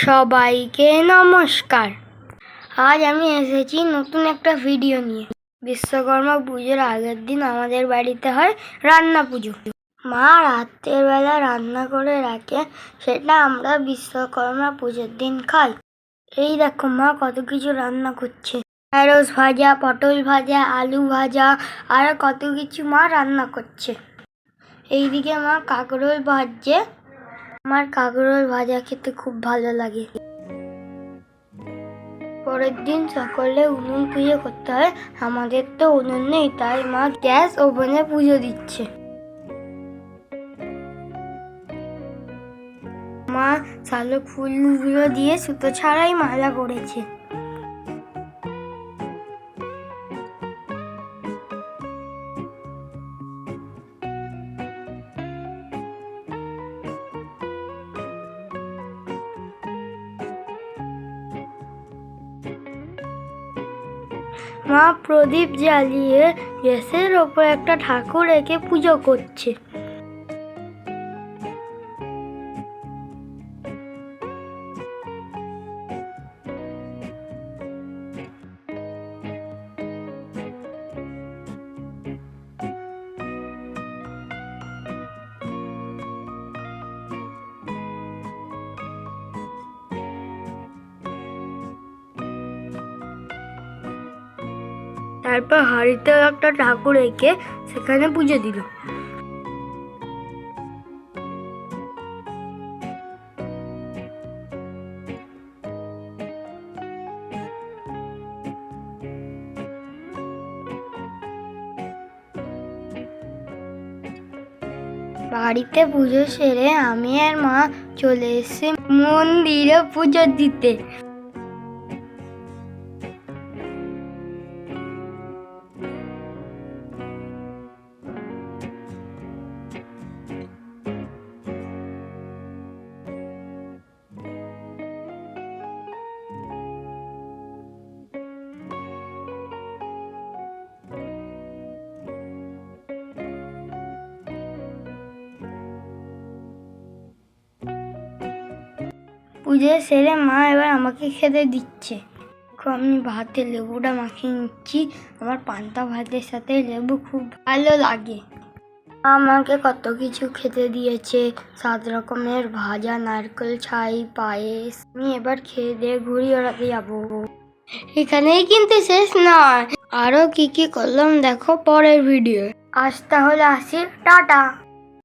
সবাইকে নমস্কার। আজ আমি এসেছি নতুন একটা ভিডিও নিয়ে। বিশ্বকর্মা পুজোর আগের দিন আমাদের বাড়িতে হয় রান্না পুজো। মা রাত্রের বেলা রান্না করে রাখে, সেটা আমরা বিশ্বকর্মা পুজোর দিন খাই। এই দেখো মা কত কিছু রান্না করছে। ঢেঁড়স ভাজা, পটল ভাজা, আলু ভাজা, আর কত কিছু মা রান্না করছে। এইদিকে মা কাঁকরোল ভাজছে। আমার কাঁকরোল ভাজা খেতে খুব ভালো লাগে। পরের দিন সকালে উনুন পুজো করতে হয়, আমাদের তো উনুন নেই, তাই মা গ্যাস ওভেনে পুজো দিচ্ছে। মা শালক ফুলগুলো দিয়ে সুতো ছাড়াই মালা করেছে মা প্রদীপ জ্বালিয়ে গ্যাসের ওপর একটা ঠাকুর রেখে পুজো করছে। তারপর হাড়িতে একটা ঠাকুর রেখে সেখানে পুজো দিল। বাড়িতে পুজো সেরে আমি আর মা চলে এসেছি মন্দিরে পুজো দিতে। পুজো সেরে মা এবার আমাকে খেতে দিচ্ছে। আমি ভাতে লেবুটা মাখিয়ে নিচ্ছি। আমার পান্তা ভাতের সাথে লেবু খুব ভালো লাগে। আমাকে কত কিছু খেতে দিয়েছে। সাত রকমের ভাজা, নারকেল, ছাই, পায়েস। আমি এবার খেয়ে দিয়ে ঘুরি ওড়াতে যাব। এখানেই কিন্তু শেষ নয়। আরও কি কি করলাম দেখো পরের ভিডিও আজ তাহলে আসি। টাটা!